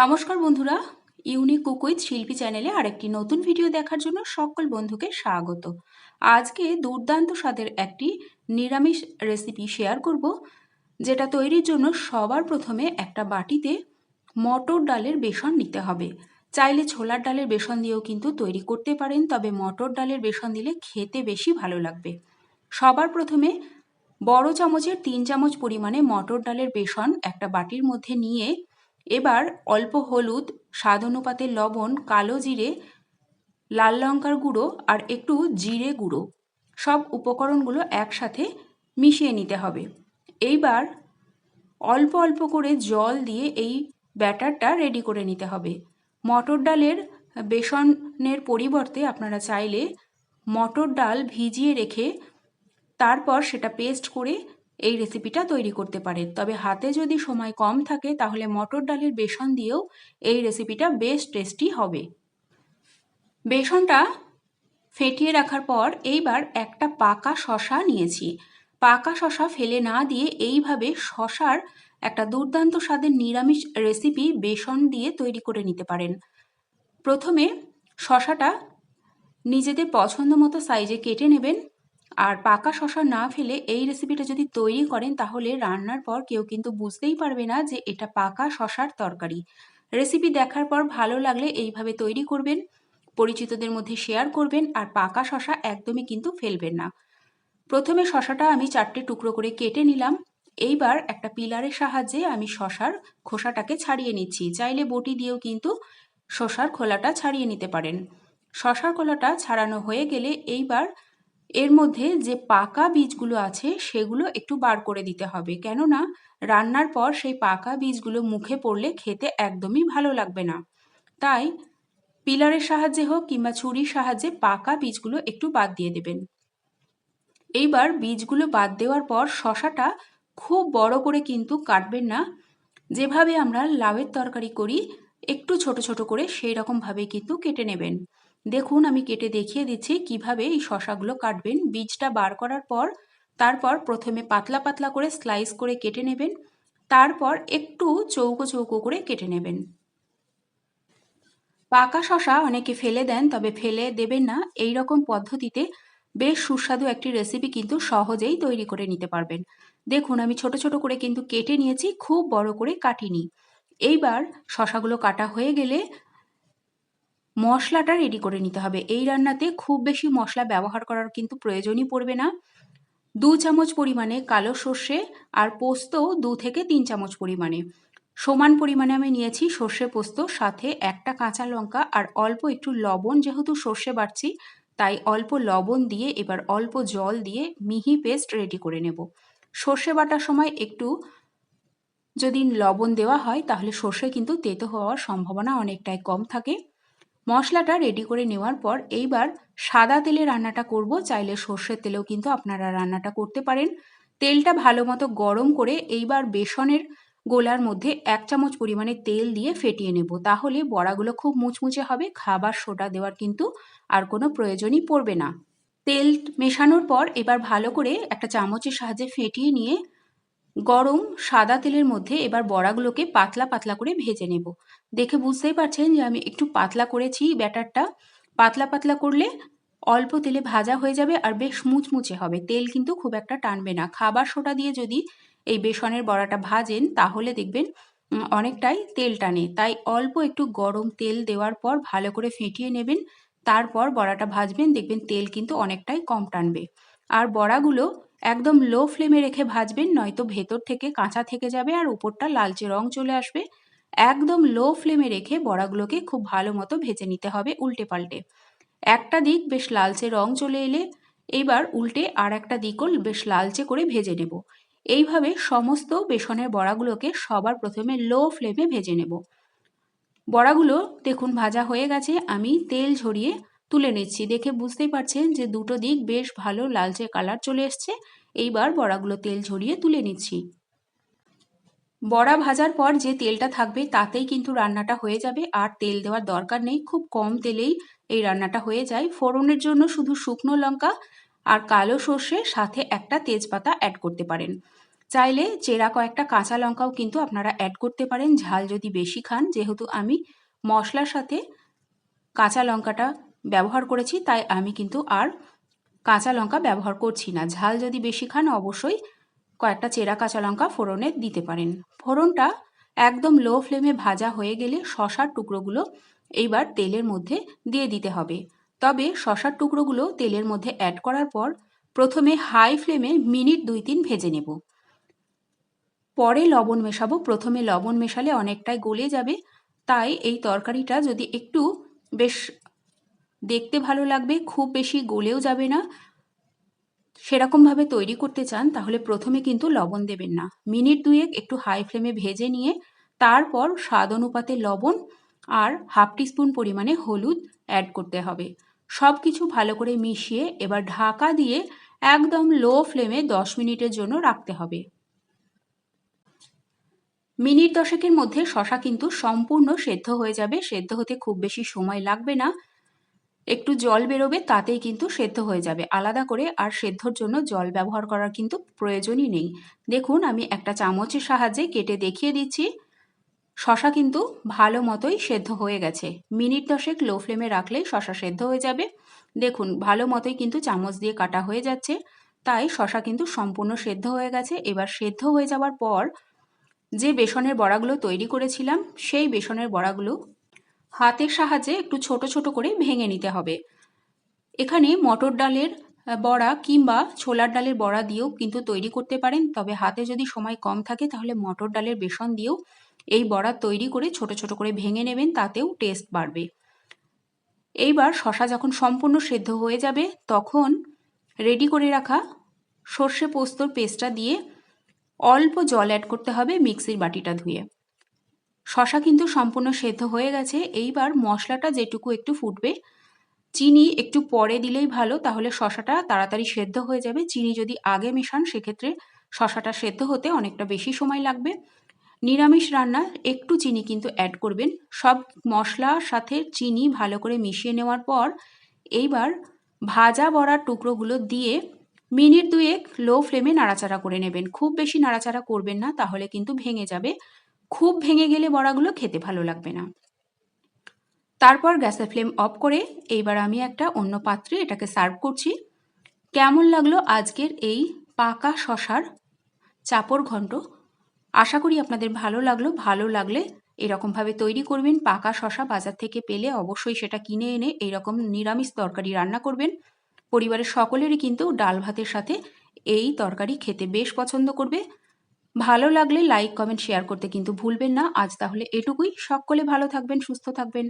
নমস্কার বন্ধুরা, unique cook with শিল্পী চ্যানেলে আরেকটি নতুন ভিডিও দেখার জন্য সকল বন্ধুকে স্বাগত। আজকে দুর্দান্ত স্বাদের একটি নিরামিষ রেসিপি শেয়ার করব, যেটা তৈরির জন্য সবার প্রথমে একটা বাটিতে মটর ডালের বেসন নিতে হবে। চাইলে ছোলার ডালের বেসন দিয়েও কিন্তু তৈরি করতে পারেন, তবে মটর ডালের বেসন দিলে খেতে বেশি ভালো লাগবে। সবার প্রথমে বড় চামচের তিন চামচ পরিমাণে মটর ডালের বেসন একটা বাটির মধ্যে নিয়ে এবার অল্প হলুদ, স্বাদ অনুপাতে লবণ, কালো জিরে, লাল লঙ্কার গুঁড়ো আর একটু জিরে গুঁড়ো। সব উপকরণগুলো একসাথে মিশিয়ে নিতে হবে। এইবার অল্প অল্প করে জল দিয়ে এই ব্যাটারটা রেডি করে নিতে হবে। মটর ডালের বেসনের পরিবর্তে আপনারা চাইলে মটর ডাল ভিজিয়ে রেখে তারপর সেটা পেস্ট করে এই রেসিপিটা তৈরি করতে পারেন তবে হাতে যদি সময় কম থাকে, তাহলে মটর ডালের বেসন দিয়েও এই রেসিপিটা বেশ টেস্টি হবে। বেসনটা ফেটিয়ে রাখার পর এইবার একটা পাকা শশা নিয়েছি। পাকা শশা ফেলে না দিয়ে এইভাবে শশার একটা দুর্দান্ত স্বাদের নিরামিষ রেসিপি বেসন দিয়ে তৈরি করে নিতে পারেন। প্রথমে শশাটা নিজেদের পছন্দ মতো সাইজে কেটে নেবেন। আর পাকা শশা না ফেলে এই রেসিপিটা যদি তৈরি করেন, তাহলে রান্নার পর কেউ কিন্তু বুঝতেই পারবে না যে এটা পাকা শশার তরকারি। রেসিপি দেখার পর ভালো লাগলে এইভাবে তৈরি করবেন, পরিচিতদের মধ্যে শেয়ার করবেন আর পাকা শশা একদমই কিন্তু ফেলবেন না। প্রথমে শশাটা আমি চারটে টুকরো করে কেটে নিলাম। এইবার একটা পিলারের সাহায্যে আমি শশার খোসাটাকে ছাড়িয়ে নিচ্ছি। চাইলে বটি দিয়েও কিন্তু শশার খোলাটা ছাড়িয়ে নিতে পারেন। শশার খোলাটা ছাড়ানো হয়ে গেলে এইবার এর মধ্যে যে পাকা বীজগুলো আছে, সেগুলো একটু বার করে দিতে হবে। কেননা, রান্নার পর সেই পাকা বীজগুলো মুখে পড়লে খেতে একদমই ভালো লাগবে না। তাই পিলারের সাহায্যে হোক কিংবা ছুরির সাহায্যে পাকা বীজগুলো একটু বাদ দিয়ে দেবেন। এইবার বীজগুলো বাদ দেওয়ার পর শশাটা খুব বড় করে কিন্তু কাটবেন না। যেভাবে আমরা লাউয়ের তরকারি করি, একটু ছোট ছোট করে সেই রকমভাবে কিন্তু কেটে নেবেন। দেখুন, আমি কেটে দেখিয়ে দিচ্ছি কীভাবে এই শশাগুলো কাটবেন। বীজটা বার করার পর, তারপর প্রথমে পাতলা পাতলা করে স্লাইস করে কেটে নেবেন। তারপর একটু চৌকো চৌকো করে কেটে নেবেন। পাকা শশা অনেকে ফেলে দেন, তবে ফেলে দেবেন না। এই রকম পদ্ধতিতে বেশ সুস্বাদু একটি রেসিপি কিন্তু সহজেই তৈরি করে নিতে পারবেন। দেখুন, আমি ছোট ছোট করে কিন্তু কেটে নিয়েছি, খুব বড় করে কাটিনি। এইবার শশাগুলো কাটা হয়ে গেলে মশলাটা রেডি করে নিতে হবে। এই রান্নাতে খুব বেশি মশলা ব্যবহার করার কিন্তু প্রয়োজনই পড়বে না। দু চামচ পরিমাণে কালো সর্ষে আর পোস্ত দু থেকে তিন চামচ পরিমাণে। সমান পরিমাণে আমি নিয়েছি সর্ষে পোস্ত, সাথে একটা কাঁচা লঙ্কা আর অল্প একটু লবণ। যেহেতু সর্ষে বাড়ছি, তাই অল্প লবণ দিয়ে, এবার অল্প জল দিয়ে মিহি পেস্ট রেডি করে নেব। সর্ষে বাটার সময় একটু যদি লবণ দেওয়া হয়, তাহলে সর্ষে কিন্তু তেতো হওয়ার সম্ভাবনা অনেকটাই কম থাকে। মশলাটা রেডি করে নেওয়ার পর এইবার সাদা তেলে রান্নাটা করব। চাইলে সর্ষের তেলেও কিন্তু আপনারা রান্নাটা করতে পারেন। তেলটা ভালো মতো গরম করে এইবার বেসনের গোলার মধ্যে এক চামচ পরিমাণে তেল দিয়ে ফেটিয়ে নেব। তাহলে বড়াগুলো খুব মুচমুচে হবে, খাবার সোডা দেওয়ার কিন্তু আর কোনো প্রয়োজনই পড়বে না। তেল মেশানোর পর এবার ভালো করে একটা চামচের সাহায্যে ফেটিয়ে নিয়ে গরম সাদা তেলের মধ্যে এবার বড়াগুলোকে পাতলা পাতলা করে ভেজে নেব। দেখে বুঝতেই পারছেন যে আমি একটু পাতলা করেছি ব্যাটারটা। পাতলা পাতলা করলে অল্প তেলে ভাজা হয়ে যাবে আর বেশ মুচমুচে হবে। তেল কিন্তু খুব একটা টানবে না। খাবার সোটা দিয়ে যদি এই বেসনের বড়াটা ভাজেন, তাহলে দেখবেন অনেকটাই তেল টানে। তাই অল্প একটু গরম তেল দেওয়ার পর ভালো করে ফেটিয়ে নেবেন। তারপর বড়াটা ভাজবেন, দেখবেন তেল কিন্তু অনেকটাই কম টানবে। আর বড়াগুলো একদম লো ফ্লেমে রেখে ভাজবেন, নয়তো ভেতর থেকে কাঁচা থেকে যাবে আর উপরটা লালচে রং চলে আসবে। একদম লো ফ্লেমে রেখে বড়াগুলোকে খুব ভালো মতো ভেজে নিতে হবে উল্টে পাল্টে। একটা দিক বেশ লালচে রং চলে এলে, এইবার উল্টে আর একটা দিকও বেশ লালচে করে ভেজে নেব। এইভাবে সমস্ত বেসনের বড়াগুলোকে সবার প্রথমে লো ফ্লেমে ভেজে নেব। বড়াগুলো দেখুন ভাজা হয়ে গেছে, আমি তেল ঝরিয়ে তুলে নিচ্ছি। দেখে বুঝতেই পারছেন যে দুটো দিক বেশ ভালো লালচে কালার চলে এসছে। এইবার বড়াগুলো তেল ঝরিয়ে তুলে নিচ্ছি। বড়া ভাজার পর যে তেলটা থাকবে তাতেই কিন্তু রান্নাটা হয়ে যাবে। আর তেল দেওয়ার দরকার নেই, খুব কম তেলেই এই রান্নাটা হয়ে যায়। ফোড়নের জন্য শুধু শুকনো লঙ্কা আর কালো সর্ষে, সাথে একটা তেজপাতা অ্যাড করতে পারেন। চাইলে চেরা কয়েকটা কাঁচা লঙ্কাও কিন্তু আপনারা অ্যাড করতে পারেন। ঝাল যদি বেশি খান, যেহেতু আমি মশলার সাথে কাঁচা লঙ্কাটা ব্যবহার করেছি, তাই আমি কিন্তু আর কাঁচা লঙ্কা ব্যবহার করছি না। ঝাল যদি বেশি খান, অবশ্যই কয়েকটা চেরা কাঁচা লঙ্কা ফোড়নে দিতে পারেন। ফোড়নটা একদম লো ফ্লেমে ভাজা হয়ে গেলে শশার টুকরোগুলো এইবার তেলের মধ্যে দিয়ে দিতে হবে। তবে শশার টুকরোগুলো তেলের মধ্যে অ্যাড করার পর প্রথমে হাই ফ্লেমে মিনিট দুই তিন ভেজে নেব। পরে লবণ মেশাবো। প্রথমে লবণ মেশালে অনেকটাই গলে যাবে, তাই এই তরকারিটা যদি একটু বেশ দেখতে ভালো লাগবে, খুব বেশি গলেও যাবে না। সেরকমভাবে তৈরি করতে চান, তাহলে প্রথমে কিন্তু লবণ দেবেন না। মিনিট দুয়েক একটু হাই ফ্লেমে ভেজে নিয়ে, তারপর স্বাদ অনুপাতে লবণ আর হাফ টিস্পুন পরিমাণে হলুদ অ্যাড করতে হবে। সব কিছু ভালো করে মিশিয়ে এবার ঢাকা দিয়ে একদম লো ফ্লেমে দশ মিনিটের জন্য রাখতে হবে। মিনিট দশেকের মধ্যে শশা কিন্তু সম্পূর্ণ সেদ্ধ হয়ে যাবে, সেদ্ধ হতে খুব বেশি সময় লাগবে না। একটু জল বেরোবে তাতেই কিন্তু সেদ্ধ হয়ে যাবে। আলাদা করে আর সেদ্ধর জন্য জল ব্যবহার করার কিন্তু প্রয়োজনই নেই। দেখুন, আমি একটা চামচের সাহায্যে কেটে দেখিয়ে দিচ্ছি। শশা কিন্তু ভালো মতোই সেদ্ধ হয়ে গেছে। মিনিট দশেক লো ফ্লেমে রাখলেই শশা সেদ্ধ হয়ে যাবে। দেখুন, ভালো মতোই কিন্তু চামচ দিয়ে কাটা হয়ে যাচ্ছে। তাই শশা কিন্তু সম্পূর্ণ সেদ্ধ হয়ে গেছে। এবার সেদ্ধ হয়ে যাওয়ার পর যে বেসনের বড়াগুলো তৈরি করেছিলাম, সেই বেসনের বড়াগুলো হাতের সাহায্যে একটু ছোট ছোট করে ভেঙে নিতে হবে। এখানে মটর ডালের বড়া কিংবা ছোলার ডালের বড়া দিয়েও কিন্তু তৈরি করতে পারেন। তবে হাতে যদি সময় কম থাকে তাহলে মটর ডালের বেসন দিয়েও এই বড়া তৈরি করে ছোট ছোট করে ভেঙে নেবেন, তাতেও টেস্ট বাড়বে। এইবার শশা যখন সম্পূর্ণ সেদ্ধ হয়ে যাবে, তখন রেডি করে রাখা সর্ষে পোস্তর পেস্টটা দিয়ে অল্প জল অ্যাড করতে হবে মিক্সির বাটিটা ধুয়ে। শশা কিন্তু সম্পূর্ণ সেদ্ধ হয়ে গেছে। এইবার মশলাটা যেটুকু একটু ফুটবে, চিনি একটু পরে দিলেই ভালো, তাহলে শশাটা তাড়াতাড়ি সেদ্ধ হয়ে যাবে। চিনি যদি আগে মেশান, সেক্ষেত্রে শশাটা সেদ্ধ হতে অনেকটা বেশি সময় লাগবে। নিরামিষ রান্না, একটু চিনি কিন্তু অ্যাড করবেন। সব মশলার সাথে চিনি ভালো করে মিশিয়ে নেওয়ার পর, এইবার ভাজা বড়ার টুকরোগুলো দিয়ে মিনিট দুয়েক লো ফ্লেমে নাড়াচাড়া করে নেবেন। খুব বেশি নাড়াচাড়া করবেন না, তাহলে কিন্তু ভেঙে যাবে। খুব ভেঙে গেলে বড়াগুলো খেতে ভালো লাগবে না। তারপর গ্যাসের ফ্লেম অফ করে এইবার আমি একটা অন্য পাত্রে এটাকে সার্ভ করছি। কেমন লাগল আজকের এই পাকা শশার চাপড় ঘন্ট? আশা করি আপনাদের ভালো লাগল। ভালো লাগলে এরকমভাবে তৈরি করবেন। পাকা শশা বাজার থেকে পেলে অবশ্যই সেটা কিনে এনে এইরকম নিরামিষ তরকারি রান্না করবেন। পরিবারের সকলেরই কিন্তু ডাল ভাতের সাথে এই তরকারি খেতে বেশ পছন্দ করবে। ভালো লাগলে লাইক কমেন্ট শেয়ার করতে কিন্তু ভুলবেন না। আজ তাহলে এটুকুই। সকলে ভালো থাকবেন, সুস্থ থাকবেন।